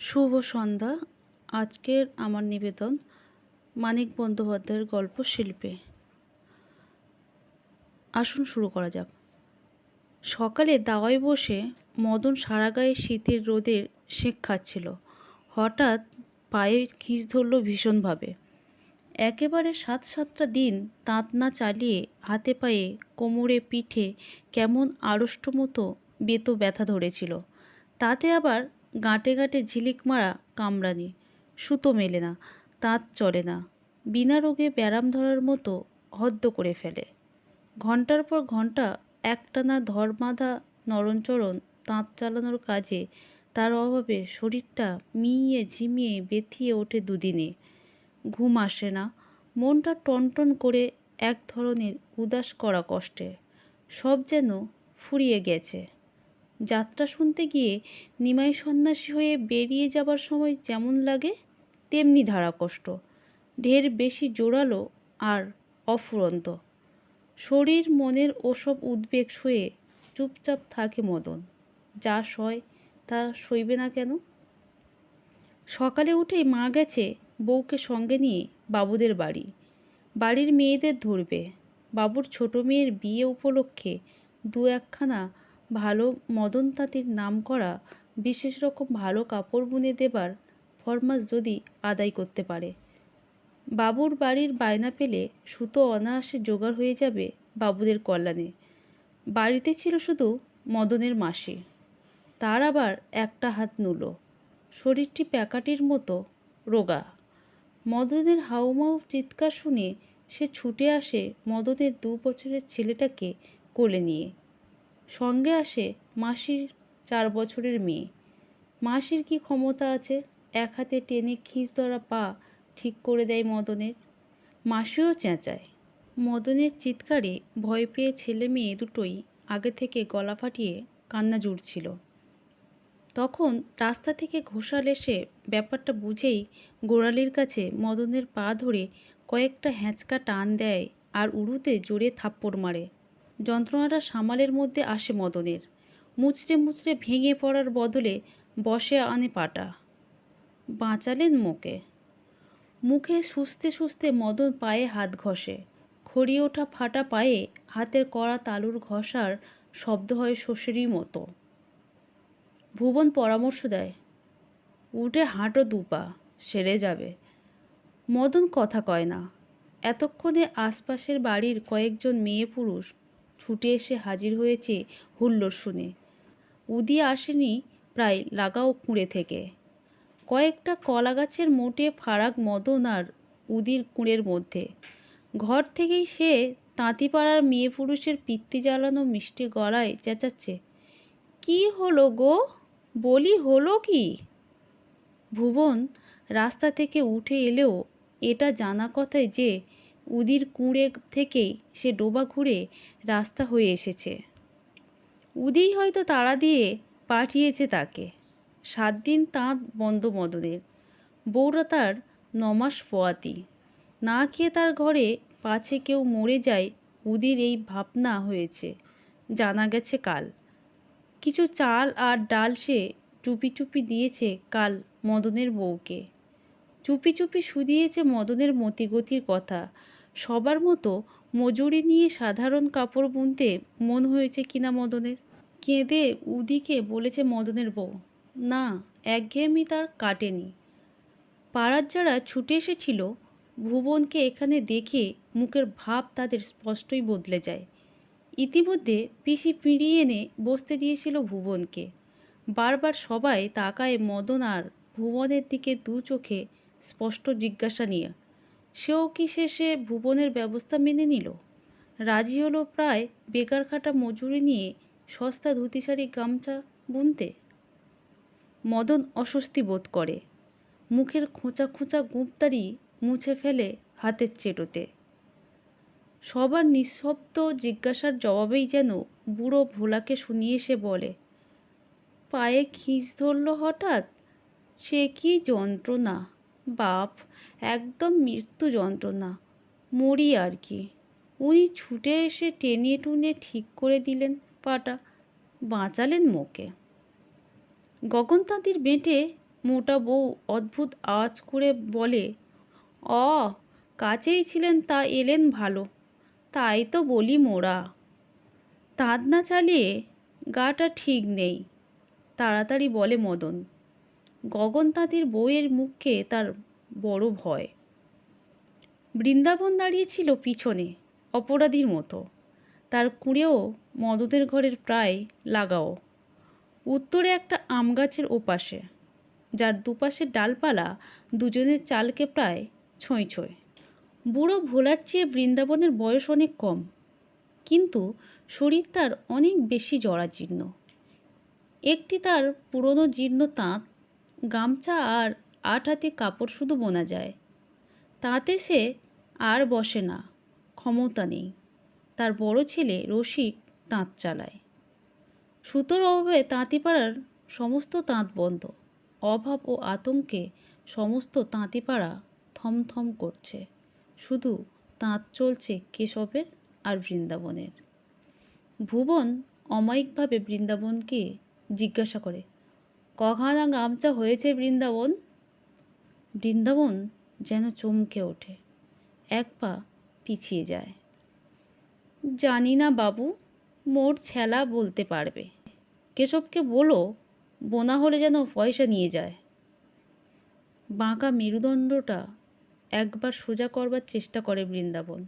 শুভ সন্ধ্যা। আজকের আমার নিবেদন মানিক বন্দ্যোপাধ্যায়ের গল্প শিল্পে। আসুন শুরু করা যাক। সকালে দাওয়ায় বসে মদন সারা গায়ে শীতের রোদের সেঁক খাচ্ছিল। হঠাৎ পায়ে খিস ধরল ভীষণভাবে। একেবারে সাত সাতটা দিন তাঁত না চালিয়ে হাতে পায়ে কোমরে পিঠে কেমন আড়ষ্ট মতো বেতো ব্যথা ধরেছিল। তাতে আবার গাঁটে গাঁটে ঝিলিক মারা কামড়ানি, সুতো মেলে না তাঁত চলে না, বিনা রোগে ব্যারাম ধরার মতো হদ্দ করে ফেলে। ঘণ্টার পর ঘণ্টা একটানা ধর্মাধা নরণচরণ তাঁত চালানোর কাজে তার অভাবে শরীরটা মিইয়ে ঝিমিয়ে বেথিয়ে ওঠে দুদিনে। ঘুম আসে না, মনটা টনটন করে এক ধরনের উদাস করা কষ্টে, সব যেন ফুরিয়ে গেছে। যাত্রা শুনতে গিয়ে নিমাই সন্ন্যাসী হয়ে বেরিয়ে যাবার সময় যেমন লাগে, তেমনি ধারা কষ্ট। ঢের বেশি জোরালো আর অফুরন্ত। শরীর, মনের ওসব উদ্বেগ সয়ে চুপচাপ থাকে মদন। যা সয়, তা সইবে না কেন? সকালে উঠেই মা গেছে বউকে সঙ্গে নিয়ে বাবুদের বাড়ি। বাড়ির মেয়েদের ধরবে। বাবুর ছোট মেয়ের বিয়ে উপলক্ষে দু একখানা ভালো মদন তাঁতির নাম করা বিশেষ রকম ভালো কাপড় বুনে দেবার ফরমাস যদি আদায় করতে পারে। বাবুর বাড়ির বায়না পেলে সুতো অনায়াসে জোগাড় হয়ে যাবে বাবুদের কল্যাণে। বাড়িতে ছিল শুধু মদনের মাসি। তার আবার একটা হাত নুলো। শরীরটি প্যাকাটির মতো রোগা। মদনের হাউমাউ চিৎকার শুনে সে ছুটে আসে মদনের দু বছরের ছেলেটাকে কোলে নিয়ে। সঙ্গে আসে মাসির চার বছরের মেয়ে। মাসির কি ক্ষমতা আছে? এক হাতে টেনে খিঁচ ধরা পা ঠিক করে দেয় মদনের। মাসিও চেঁচায়। মদনের চিৎকারে ভয় পেয়ে ছেলে মেয়ে দুটোই আগে থেকে গলা ফাটিয়ে কান্না জুড়ছিল। তখন রাস্তা থেকে ঘোষাল এসে ব্যাপারটা বুঝেই গোড়ালির কাছে মদনের পা ধরে কয়েকটা হ্যাঁচকা টান দেয় আর উড়ুতে জোরে থাপ্পড় মারে। যন্ত্রণাটা সামালের মধ্যে আসে মদনের। মুচড়ে মুচড়ে ভেঙে পড়ার বদলে বসে আনে পাটা। বাঁচালেন মুখে মুখে সুস্থে সুস্থে মদন পায়ে হাত ঘষে। খড়িয়ে ওঠা ফাটা পায়ে হাতের কড়া তালুর ঘষার শব্দ হয় শোষেরই মতো। ভুবন পরামর্শ দেয়, উঠে হাঁটো দুপা সেরে যাবে। মদন কথা কয় না। এতক্ষণে আশপাশের বাড়ির কয়েকজন মেয়ে পুরুষ ছুটে এসে হাজির হয়েছে হুল্লোড় শুনে। উদি আসেনি প্রায় লাগাও কুঁড়ে থেকে। কয়েকটা কলা গাছের মোটে ফারাক মদন আর উদির কুঁড়ের মধ্যে। ঘর থেকেই সে তাঁতিপাড়ার মেয়ে পুরুষের পিত্তি জ্বালানো মিষ্টি গলায় চেঁচাচ্ছে, কি হলো গো? বলি হলো কি? ভুবন রাস্তা থেকে উঠে এলেও এটা জানা কথায় যে উদির কুঁড়ে থেকেই সে ডোবা ঘুরে রাস্তা হয়ে এসেছে। উদিই হয়তো তাড়া দিয়ে পাঠিয়েছে তাকে। সাত দিন তাঁত বন্ধ মদনের। বউরা তার নমাস পোয়াতি। না খেয়ে তার ঘরে পাছে কেউ মরে যায় উদির এই ভাবনা হয়েছে। জানা গেছে কাল। কিছু চাল আর ডাল সে চুপি চুপি দিয়েছে কাল মদনের বউকে। চুপি চুপি শুধিয়েছে মদনের মতিগতির কথা। সবার মতো মজুরি নিয়ে সাধারণ কাপড় বুনতে মন হয়েছে কিনা মদনের? কেঁদে উদিকে বলেছে মদনের বউ, না, একঘেয়েমি তার কাটেনি। পাড়ার যারা ছুটে এসেছিল, ভুবনকে এখানে দেখে মুখের ভাব তাদের স্পষ্টই বদলে যায়। ইতিমধ্যে পিসি ফিরিয়ে এনে বসতে দিয়েছিল ভুবনকে। বারবার সবাই তাকায় মদন আর ভুবনের দিকে দু চোখে স্পষ্ট জিজ্ঞাসা নিয়ে। সেও কি শেষে ভুবনের ব্যবস্থা মেনে নিল? রাজি হলো প্রায় বেকার খাটা মজুরি নিয়ে সস্তা ধুতি শাড়ি গামছা বুনতে? মদন অস্বস্তি বোধ করে। মুখের খোঁচা খোঁচা গুপ্তারি মুছে ফেলে হাতের চেটোতে। সবার নিঃশব্দ জিজ্ঞাসার জবাবেই যেন বুড়ো ভোলাকে শুনিয়ে সে বলে, পায়ে খিঁচ ধরল হঠাৎ? সে কি যন্ত্রণা? বাপ, একদম মৃত্যু যন্ত্রণা। মরি আর কি। উনি ছুটে এসে টেনে টুনে ঠিক করে দিলেন পাটা। বাঁচালেন মোকে। গগনতাঁতির বেঁটে মোটা বউ অদ্ভুত আওয়াজ করে বলে, অ, কাছেই ছিলেন তা এলেন ভালো। তাই তো বলি মোরা। তাঁত না চালিয়ে গাটা ঠিক নেই। তাড়াতাড়ি বলে মদন গগন তাঁতির বউয়ের মুখে তার বড় ভয়। বৃন্দাবন দাঁড়িয়েছিল পিছনে, অপরাধীর মতো। তার কুঁড়েও মদদের ঘরের প্রায় লাগাও। উত্তরে একটা আম গাছের ওপাশে, যার দুপাশের ডালপালা, দুজনের চালকে প্রায় ছুঁই ছুঁই। বুড়ো ভোলার চেয়ে বৃন্দাবনের বয়স অনেক কম, কিন্তু শরীর তার অনেক বেশি জরাজীর্ণ। একটি তার পুরনো জীর্ণ তাঁত গামছা আর আট হাতে কাপড় শুধু বোনা যায়। তাতে সে আর বসে না, ক্ষমতা নেই। তার বড় ছেলে রসিক তাঁত চালায়। সুতোর অভাবে তাঁতিপাড়ার সমস্ত তাঁত বন্ধ। অভাব ও আতঙ্কে সমস্ত তাঁতিপাড়া থমথম করছে। শুধু তাঁত চলছে কেশবের আর বৃন্দাবনের। ভুবন অমায়িকভাবে বৃন্দাবনকে জিজ্ঞাসা করে কখানা গামছা হয়েছে বৃন্দাবন? বৃন্দাবন যেন চমকে ওঠে, এক পা পিছিয়ে যায়। জানি না বাবু, মোর ছেলা বলতে পারবে। কেশবকে বলো, বোনা হলে যেন পয়সা নিয়ে যায়। বাঁকা মেরুদণ্ডটা একবার সোজা করবার চেষ্টা করে বৃন্দাবন।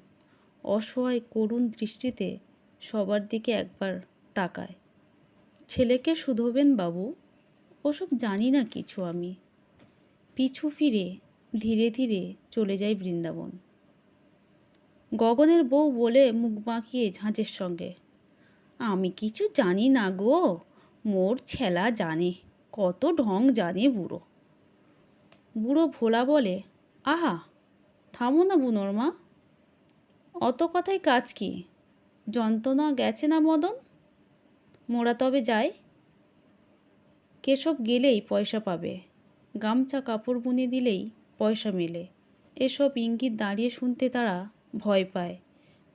অসহায় করুণ দৃষ্টিতে সবার দিকে একবার তাকায়। ছেলেকে শুধোবেন বাবু? ওসব জানি না কিছু আমি। পিছু ফিরে ধীরে ধীরে চলে যাই বৃন্দাবন। গগনের বউ বলে মুখ বাঁকিয়ে ঝাঁচের সঙ্গে, আমি কিছু জানি না গো, মোর ছেলা জানে, কত ঢং জানে বুড়ো। বুড়ো ভোলা বলে, আহা, থামো না বুনোর মা। অত কথায় কাজ কি? যন্ত্রণা গেছে না মদন? মোরা তবে যাই। কেশব গেলেই পয়সা পাবে। গামছা, কাপড় বুনে দিলেই পয়সা মেলে। এসব ইঙ্গিত দাঁড়িয়ে শুনতে তারা ভয় পায়।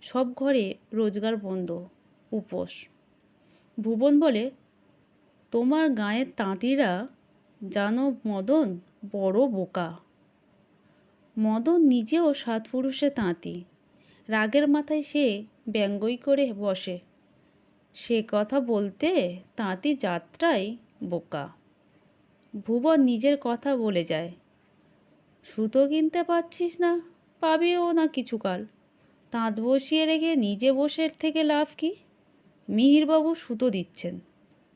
সব ঘরে রোজগার বন্ধ, উপোস। ভুবন বলে, তোমার গায়ের তাঁতিরা জানো মদন বড় বোকা। মদন নিজেও সাত পুরুষে তাঁতি। রাগের মাথায় সে ব্যঙ্গই করে বসে। সে কথা বলতে তাঁতি যাত্রায় বোকা। ভুবন নিজের কথা বলে যায়। সুতো কিনতে পারছিস না? পাবেও না কিছুকাল। তাঁত বসিয়ে রেখে নিজে বসে থেকে লাভ কি? মিহিরবাবু সুতো দিচ্ছেন।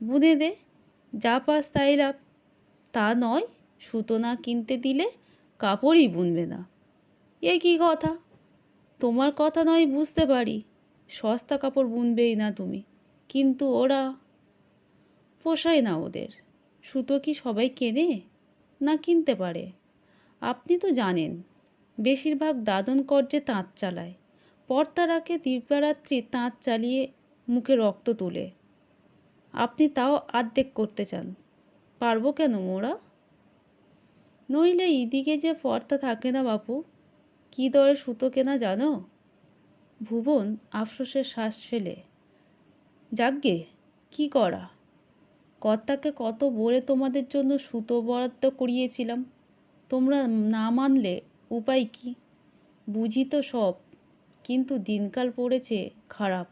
বুনে দে, যা পাস তাই লাভ। তা নয়, সুতো না কিনতে দিলে কাপড়ই বুনবে না। এ কি কথা? তোমার কথা নয় বুঝতে পারি। সস্তা কাপড় বুনবেই না তুমি। কিন্তু ওরা পোষায় না ওদের। সুতো কি সবাই কেনে? না কিনতে পারে। আপনি তো জানেন, বেশিরভাগ দাদন কর্যে তাঁত চালায়। পর্দা রাখে দিব্যারাত্রি তাঁত চালিয়ে মুখে রক্ত তোলে। আপনি তাও আর্ধেক করতে চান। পারব কেন মোরা? নইলে এদিকে যে পর্দা থাকে না বাপু, কী দরে সুতো কেনা জানো? ভুবন আফসোসের শ্বাস ফেলে। যাকগে কি করা? কর্তাকে কত বলে তোমাদের জন্য সুতো বরাদ্দ করিয়েছিলাম? তোমরা না মানলে উপায় কি? বুঝি তো সব, কিন্তু দিনকাল পড়েছে খারাপ।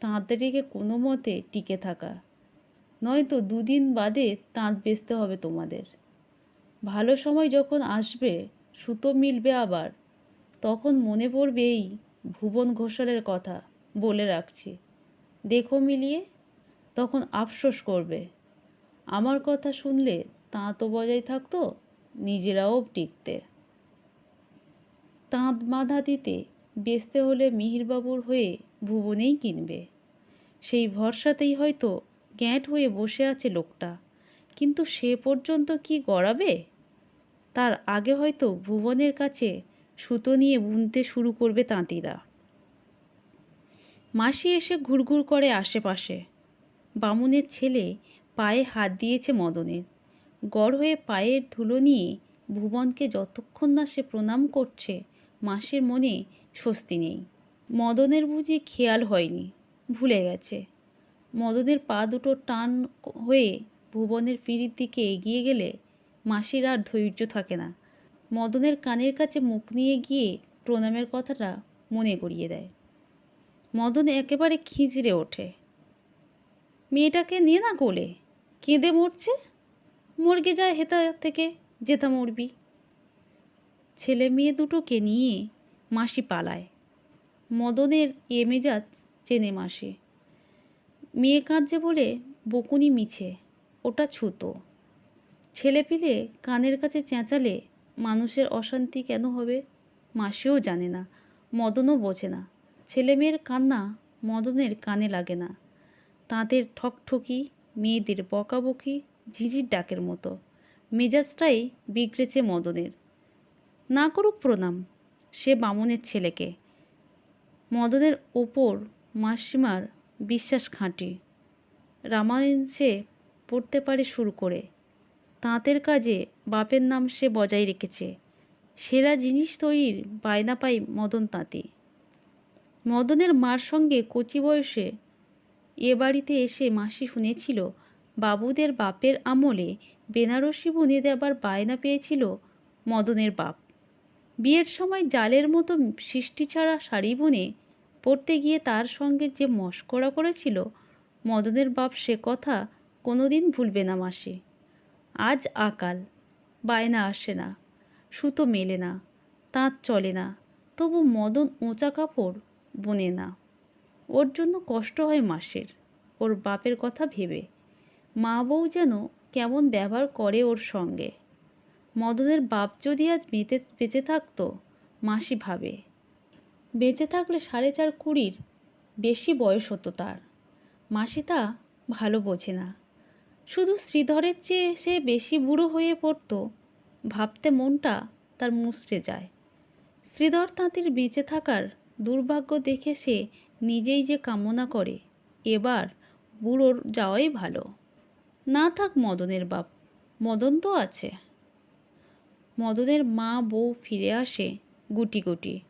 তাঁতের রেখে কোনো মতে টিকে থাকা। নয়তো দুদিন বাদে তাঁত বেচতে হবে তোমাদের। ভালো সময় যখন আসবে, সুতো মিলবে আবার। তখন মনে পড়বে এই ভুবন ঘোষালের কথা বলে রাখছি। দেখো মিলিয়ে। তখন আফসোস করবে। আমার কথা শুনলে তাঁতও বজায় থাকতো, নিজেরাও টিকতে। তাঁত বাঁধা দিতে বেচতে হলে মিহিরবাবুর হয়ে ভুবনেই কিনবে। সেই ভরসাতেই হয়তো গ্যাঁট হয়ে বসে আছে লোকটা। কিন্তু সে পর্যন্ত কি গড়াবে? তার আগে হয়তো ভুবনের কাছে সুতো নিয়ে বুনতে শুরু করবে তাঁতিরা। মাসি এসে ঘুরঘুর করে আশেপাশে। বামুনের ছেলে পায়ে হাত দিয়েছে মদনের। গড় হয়ে পায়ের ধুলো নিয়ে ভুবনকে যতক্ষণ না সে প্রণাম করছে, মাসির মনে স্বস্তি নেই। মদনের বুঝি খেয়াল হয়নি, ভুলে গেছে। মদনের পা দুটো টান হয়ে ভুবনের পিড়ির দিকে এগিয়ে গেলে মাসির আর ধৈর্য থাকে না। মদনের কানের কাছে মুখ নিয়ে গিয়ে প্রণামের কথাটা মনে করিয়ে দেয়। মদন একেবারে খিঁচড়ে ওঠে। মেয়েটাকে নিয়ে না কোলে? কেঁদে মরছে? মর্গে যায় হেতা থেকে যেতা মরবি। ছেলে মেয়ে দুটোকে নিয়ে মাসি পালায়। মদনের এ মেজাজ চেনে মাসি। মেয়ে কাঁদছে বলে বকুনি মিছে, ওটা ছুতো। ছেলে পিলে কানের কাছে চেঁচালে মানুষের অশান্তি কেন হবে মাসিও জানে না, মদনও বোঝে না। ছেলে মেয়ের কান্না মদনের কানে লাগে না। তাঁদের ঠকঠকি, মেয়েদের বকাবকি, ঝিঝির ডাকের মতো। মেজাজটাই বিগড়েছে মদনের। না করুক প্রণাম, সে বামুনের ছেলেকে। মদনের ওপর মাসিমার বিশ্বাস খাঁটি। রামায়ণ সে পড়তে পারে শুরু করে। তাঁতের কাজে বাপের নাম সে বজায় রেখেছে। সেরা জিনিস তৈরির বায়না পাই মদন তাঁতি। মদনের মার সঙ্গে কচি বয়সে এ বাড়িতে এসে মাসি শুনেছিল, বাবুদের বাপের আমলে বেনারসি বুনে দেবার বায়না পেয়েছিল মদনের বাপ। বিয়ের সময় জালের মতো সৃষ্টি ছাড়া শাড়ি বুনে পড়তে গিয়ে তার সঙ্গে যে মস্করা করেছিল মদনের বাপ সে কথা কোনোদিন ভুলবে না মাসি। আজ আকাল, বায়না আসে না, সুতো মেলে না, তাঁত চলে না, তবু মদন উঁচা কাপড় বোনে না। ওর জন্য কষ্ট হয় মাসের, ওর বাপের কথা ভেবে। মা বউ যেন কেমন ব্যবহার করে ওর সঙ্গে। মদনের বাপ যদি আজ বেঁচে বেঁচে থাকতো, মাসি ভাবে। বেঁচে থাকলে সাড়ে চার কুড়ির বেশি বয়স হতো তার। মাসি তা ভালো বোঝে না। শুধু শ্রীধরের চেয়ে সে বেশি বুড়ো হয়ে পড়তো, ভাবতে মনটা তার মুচড়ে যায়। শ্রীধর তাঁতির বেঁচে থাকার দুর্ভাগ্য দেখে সে নিজেই যে কামনা করে, এবার বুড়োর যাওয়াই ভালো। না থাক মদনের বাপ, মদন তো আছে। মদনের মা বউ ফিরে আসে গুটি গুটি।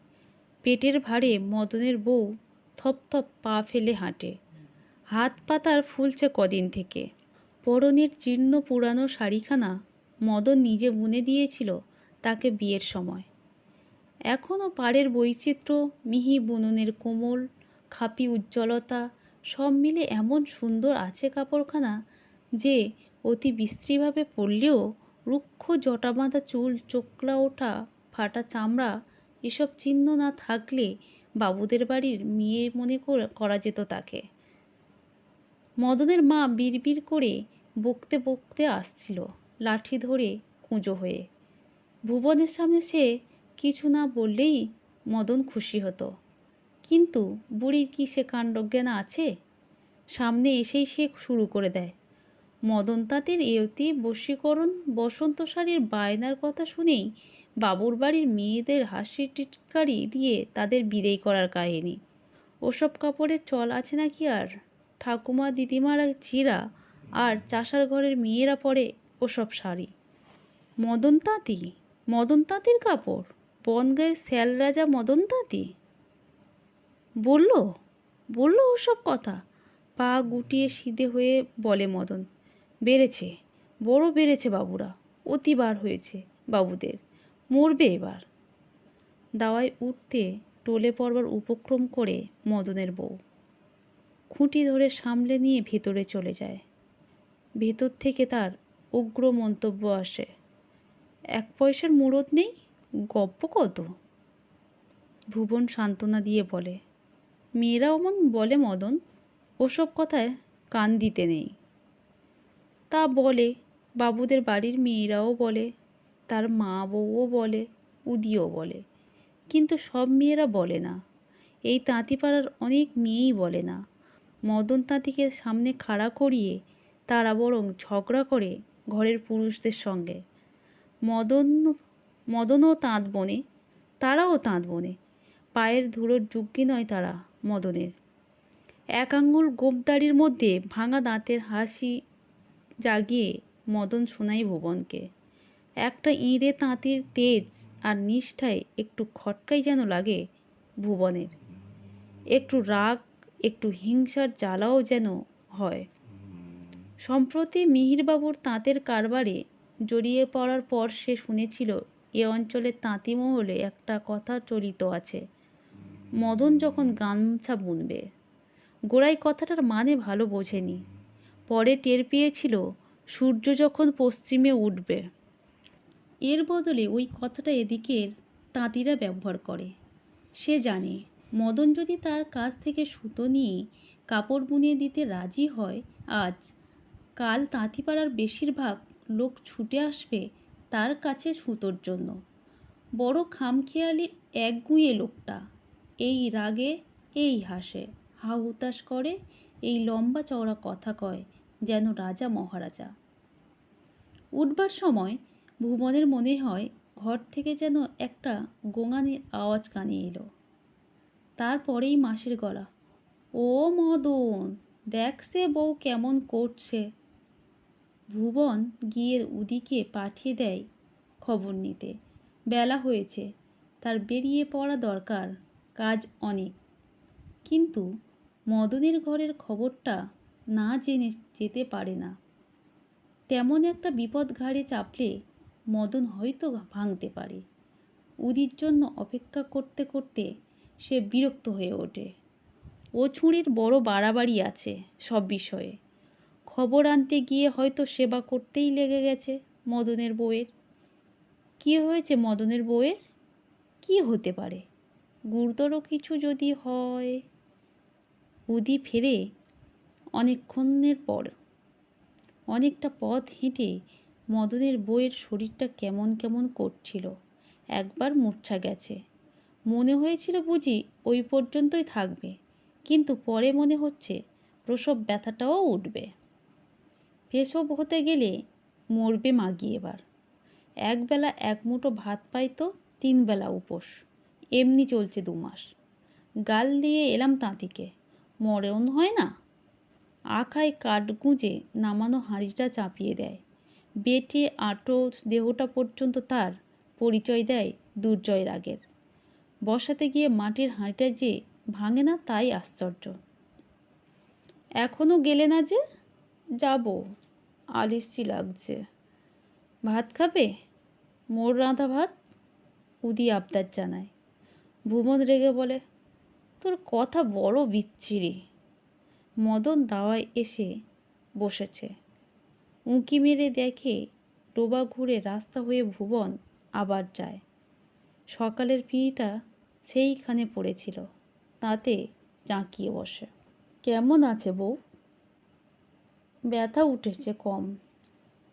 পেটের ভারে মদনের বউ থপথপ পা ফেলে হাঁটে। হাত পাতার ফুলছে কদিন থেকে। পরনের জীর্ণ পুরানো শাড়িখানা মদন নিজে বুনে দিয়েছিল তাকে বিয়ের সময়। এখনও পাড়ের বৈচিত্র্য, মিহি বুননের কোমল, খাপি উজ্জ্বলতা, সব মিলে এমন সুন্দর আছে কাপড়খানা যে অতি বিশ্রীভাবে পরলেও রুক্ষ জটা বাঁধা চুল চোকলা ওঠা ফাটা চামড়া, এসব চিহ্ন না থাকলে বাবুদের বাড়ির মেয়ে মনে করা যেত তাকে। মদনের মা বিড়বিড় করে বকতে বকতে আসছিল, লাঠি ধরে কুঁজো হয়ে। ভুবনের সামনে সে কিছু না বললেই মদন খুশি হতো। কিন্তু বুড়ির কি সে কাণ্ডজ্ঞান আছে? সামনে এসেই সে শুরু করে দেয়। মদন তাঁতির এয়তি বশীকরণ বসন্ত শাড়ির বায়নার কথা শুনেই বাবুর বাড়ির মেয়েদের হাসি টিটকারি দিয়ে তাদের বিদেয় করার কাহিনী। ওসব কাপড়ের চল আছে নাকি আর? ঠাকুমা, দিদিমারা, চিরা আর চাষার ঘরের মেয়েরা পরে ওসব শাড়ি। মদন তাঁতি? মদন তাঁতির কাপড়? বনগাঁয়ের শ্যাল রাজা মদন তাঁতি বলল বলল ওসব কথা। পা গুটিয়ে সিধে হয়ে বলে মদন, বেড়েছে, বড় বেড়েছে বাবুরা, অতিবার হয়েছে বাবুদের, মরবে এবার। দাওয়ায় উঠতে টোলে পড়বার উপক্রম করে মদনের বউ। খুঁটি ধরে সামলে নিয়ে ভেতরে চলে যায়। ভেতর থেকে তার উগ্র মন্তব্য আসে, এক পয়সার মুরত নেই? গপ্প কত? ভুবন সান্ত্বনা দিয়ে বলে, মেয়েরা অমন বলে মদন, ওসব কথায় কান দিতে নেই। তা বলে, বাবুদের বাড়ির মেয়েরাও বলে, তার মা বউও বলে, উদিও বলে। কিন্তু সব মেয়েরা বলে না। এই তাঁতিপাড়ার অনেক মেয়েই বলে না। মদন তাঁতিকে সামনে খাড়া করিয়ে, তারা বরং ঝগড়া করে ঘরের পুরুষদের সঙ্গে। মদন মদনও তাঁত বনে, তারাও তাঁত বনে। পায়ের ধুলোর যুগ্যি নয় তারা মদনের। এক আঙ্গুল গোপদাড়ির মধ্যে ভাঙা দাঁতের হাসি জাগিয়ে মদন শোনাই ভুবনকে। একটা ইঁড়ে তাঁতির তেজ আর নিষ্ঠায় একটু খটকাই যেন লাগে ভুবনের। একটু রাগ, একটু হিংসার জ্বালাও যেন হয়। সম্প্রতি মিহিরবাবুর তাঁতের কারবারে জড়িয়ে পড়ার পর সে শুনেছিল এ অঞ্চলের তাঁতি মহলে একটা কথা চলিত আছে। মদন যখন গামছা বুনবে গোড়াই কথাটার মানে ভালো বোঝেনি। পরে টের পেয়েছিল, সূর্য যখন পশ্চিমে উঠবে, এর বদলে ওই কথাটা এদিকের তাঁতিরা ব্যবহার করে। সে জানে, মদন যদি তার কাছ থেকে সুতো নিয়ে কাপড় বুনিয়ে দিতে রাজি হয়, আজ কাল তাঁতিপাড়ার বেশিরভাগ লোক ছুটে আসবে তার কাছে সুতোর জন্য। বড় খামখেয়ালি একগুঁয়ে লোকটা। এই রাগে, এই হাসে। হা হুতাশ করে, এই লম্বা চওড়া কথা কয় যেন রাজা মহারাজা। উঠবার সময় ভুবনের মনে হয় ঘর থেকে যেন একটা গোঙানির আওয়াজ কানে এলো। তারপরেই মাসের গলা, ও মদন, দেখ সে বউ কেমন করছে। ভুবন গিয়ে উদিকে পাঠিয়ে দেয় খবর নিতে। বেলা হয়েছে, তার বেরিয়ে পড়া দরকার, কাজ অনেক। কিন্তু মদনের ঘরের খবরটা না জেনে যেতে পারে না। তেমন একটা বিপদ ঘাড়ে চাপলে মদন হয়তো ভাঙতে পারে। উদির জন্য অপেক্ষা করতে করতে সে বিরক্ত হয়ে ওঠে। ও ছুঁড়ির বড় বাড়াবাড়ি আছে সব বিষয়ে। খবর আনতে গিয়ে হয়তো সেবা করতেই লেগে গেছে মদনের বউয়ের। কী হয়েছে মদনের বউয়ের? কি হতে পারে? গুরুতর কিছু যদি হয়? উদি ফেরে অনেকক্ষণের পর অনেকটা পথ হেঁটে মদনের বইয়ের শরীরটা কেমন কেমন করছিল, একবার মূর্ছা গেছে। মনে হয়েছিল বুঝি ওই পর্যন্তই থাকবে, কিন্তু পরে মনে হচ্ছে প্রসব ব্যথাটাও উঠবে। পেশব হতে গেলে মরবে মাগি এবার। একবেলা এক মুঠো ভাত পাইতো তিন বেলা উপোস। এমনি চলছে দু মাস। গাল দিয়ে এলাম তাঁতিকে। মরণ হয় না? আখায় কাঠ গুঁজে নামানো হাঁড়িটা চাপিয়ে দেয়। বেটে, আটো দেহটা পর্যন্ত তার পরিচয় দেয় দুর্জয় রাগের। বসাতে গিয়ে মাটির হাঁড়িটা যে ভাঙে না, তাই আশ্চর্য। এখনও গেলে না যে? যাব। আলিসি লাগছে। ভাত খাবে? মোর রাঁধা ভাত? উদি আবদার জানায়। ভুবন রেগে বলে, তোর কথা বড় বিচ্ছিরি। মদন দাওয়ায় এসে বসেছে। উঁকি মেরে দেখে ডোবা ঘুরে রাস্তা হয়ে ভুবন আবার যায়। সকালের পিঁড়িটা সেইখানে পড়েছিল। তাতে জাঁকিয়ে বসে। কেমন আছে বউ? ব্যথা উঠেছে কম,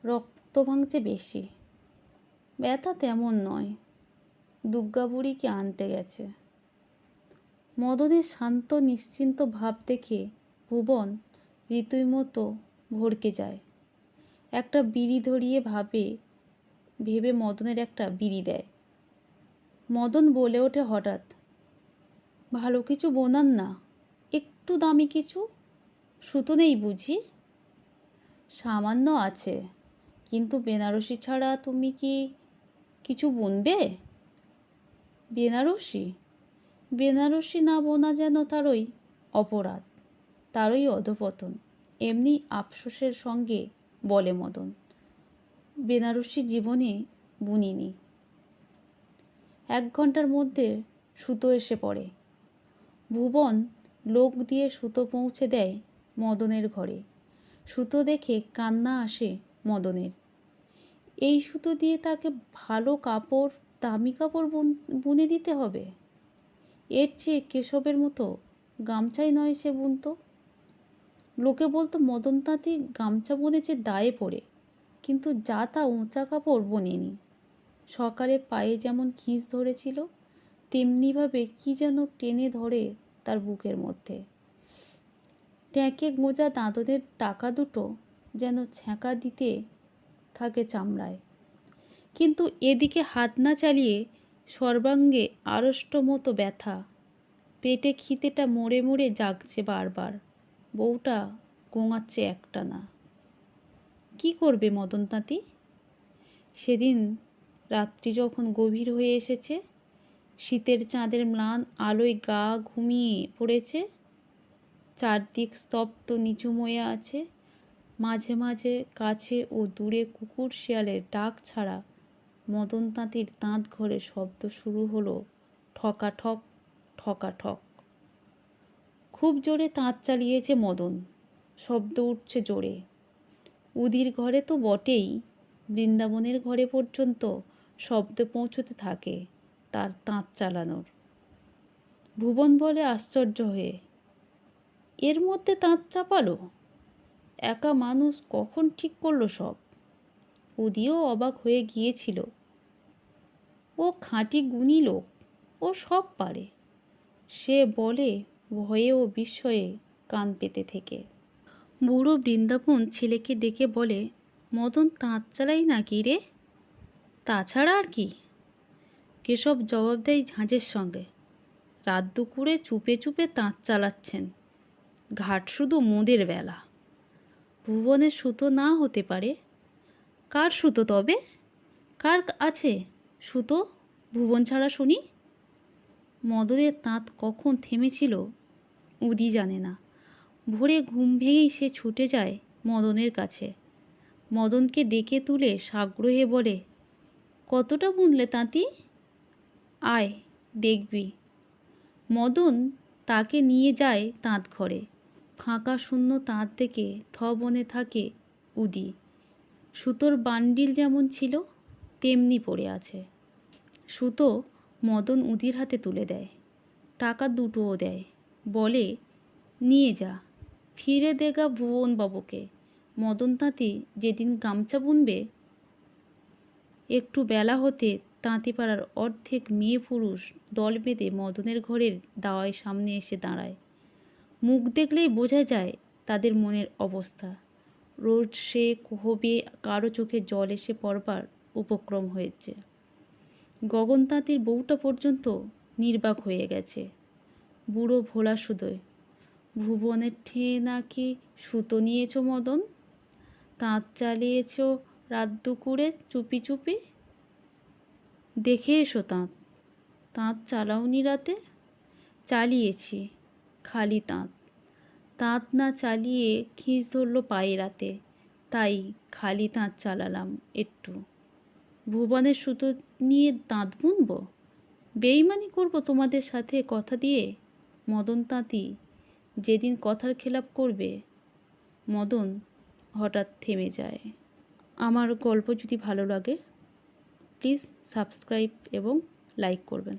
রক্ত ভাঙছে বেশি। ব্যথা তেমন নয় বুড়িকে আনতে গেছে। মদনের শান্ত, নিশ্চিন্ত ভাব দেখে ভুবন ঋতুই মতো ভড়কে যায়। একটা বিড়ি ধরিয়ে ভাবে, ভেবে মদনের একটা বিড়ি দেয়। মদন বলে ওঠে হঠাৎ, ভালো কিছু বোনান না, একটু দামি কিছু? সুতো নেই বুঝি? সামান্য আছে। কিন্তু বেনারসি ছাড়া তুমি কি কিছু বুনবে? বেনারসি? বেনারসি না বোনা যেন তারই অপরাধ, তারই অধপতন, এমনি আফসোসের সঙ্গে বলে মদন। বেনারসি জীবনে বুনিনি। এক ঘণ্টার মধ্যে সুতো এসে পড়ে। ভুবন লোক দিয়ে সুতো পৌঁছে দেয় মদনের ঘরে। সুতো দেখে কান্না আসে মদনের। এই সুতো দিয়ে তাকে ভালো কাপড়, দামি কাপড় বুনে দিতে হবে। এর চেয়ে কেশবের মতো গামছাই নয় সে বুনত। লোকে বলতো, মদন তাঁতি গামছা বুনেছে দায়ে পড়ে, কিন্তু যা তা উঁচা কাপড় বোনেনি। সকালে পায়ে যেমন খিঁচ ধরেছিল, তেমনিভাবে কি যেন টেনে ধরে তার বুকের মধ্যে। ট্যাঁকে গোঁজা দাঁতদের টাকা দুটো যেন ছ্যাঁকা দিতে থাকে চামড়ায়। কিন্তু এদিকে হাত না চালিয়ে সর্বাঙ্গে আড়ষ্ট মতো ব্যথা। পেটে খিতেটা মরে মরে জাগছে বারবার। বউটা গোঙাচ্ছে একটা না কি করবে মদন তাঁতি? সেদিন রাত্রি যখন গভীর হয়ে এসেছে, শীতের চাঁদের ম্লান আলোয় গা ঘুমিয়ে পড়েছে চারদিক স্তব্ধ নিচুময়ে আছে। মাঝে মাঝে কাছে ও দূরে কুকুর শিয়ালের ডাক ছাড়া মদন তাঁতির তাঁত ঘরে শব্দ শুরু হলো ঠকাঠক ঠকাঠক। খুব জোরে তাঁত চালিয়েছে মদন, শব্দ উঠছে জোরে। উদির ঘরে তো বটেই, বৃন্দাবনের ঘরে পর্যন্ত শব্দ পৌঁছতে থাকে তার তাঁত চালানোর। ভুবন বলে আশ্চর্য হয়ে এর মধ্যে তাঁত চাপালো। একা মানুষ কখন ঠিক করল সব? উদিও অবাক হয়ে গিয়েছিল। ও খাঁটি গুণী লোক, ও সব পারে। সে বলে ভয়ে ও বিস্ময়ে কান পেতে থেকে। বুড়ো বৃন্দাবন ছেলেকে ডেকে বলে, মদন তাঁত চালাই নাকি রে? তাছাড়া আর কি? কেশব জবাব দেয় ঝাঁঝের সঙ্গে। রাত দুপুরে চুপে চুপে তাঁত চালাচ্ছেন। ঘাট শুধু মোদের বেলা। ভুবনের সুতো না হতে পারে? কার সুতো তবে? কার আছে সুতো ভুবন ছাড়া শুনি? মদনের তাঁত কখন থেমেছিল উদি জানে না। ভোরে ঘুম ভেঙেই সে ছুটে যায় মদনের কাছে। মদনকে ডেকে তুলে সাগ্রহে বলে, কতটা বুনলে তাঁতি? আয়, দেখবি। মদন তাকে নিয়ে যায় তাঁত ঘরে। ফাঁকা শূন্য তাঁত দেখে থ বনে থাকে উদি। সুতোর বান্ডিল যেমন ছিল, তেমনি পড়ে আছে। সুতো মদন উদির হাতে তুলে দেয়। টাকা দুটোও দেয়। বলে, নিয়ে যা, ফিরে দেগা ভুবন বাবুকে মদন তাঁতি যেদিন গামছা বুনবে, একটু বেলা হতে তাঁতিপাড়ার অর্ধেক মেয়ে পুরুষ দল বেঁধে মদনের ঘরের দাওয়ায় সামনে এসে দাঁড়ায়। মুখ দেখলেই বোঝা যায় তাদের মনের অবস্থা। রোজ সে কোহবে কারও চোখে জল এসে পড়বার উপক্রম হয়েছে। গগন তাঁতির বউটা পর্যন্ত নির্বাক হয়ে গেছে। বুড়ো ভোলা সুদয়, ভুবনের ঠেয়ে নাকি সুতো নিয়েছ মদন? তাঁত চালিয়েছ রাত দুপুরে চুপি চুপি? দেখে এসো তাঁত। তাঁত চালাওনি রাতে? চালিয়েছি, খালি তাঁত। তাঁত না চালিয়ে খিঁচ ধরলো পায়ে রাতে তাই খালি তাঁত চালালাম একটু। ভুবনের সুতো নিয়ে তাঁত বুনব? বেইমানি করব তোমাদের সাথে কথা দিয়ে? মদন তাঁতি, যেদিন কথার খেলাপ করবে? মদন হঠাৎ থেমে যায়। আমার গল্প যদি ভালো লাগে প্লিজ সাবস্ক্রাইব এবং লাইক করবেন।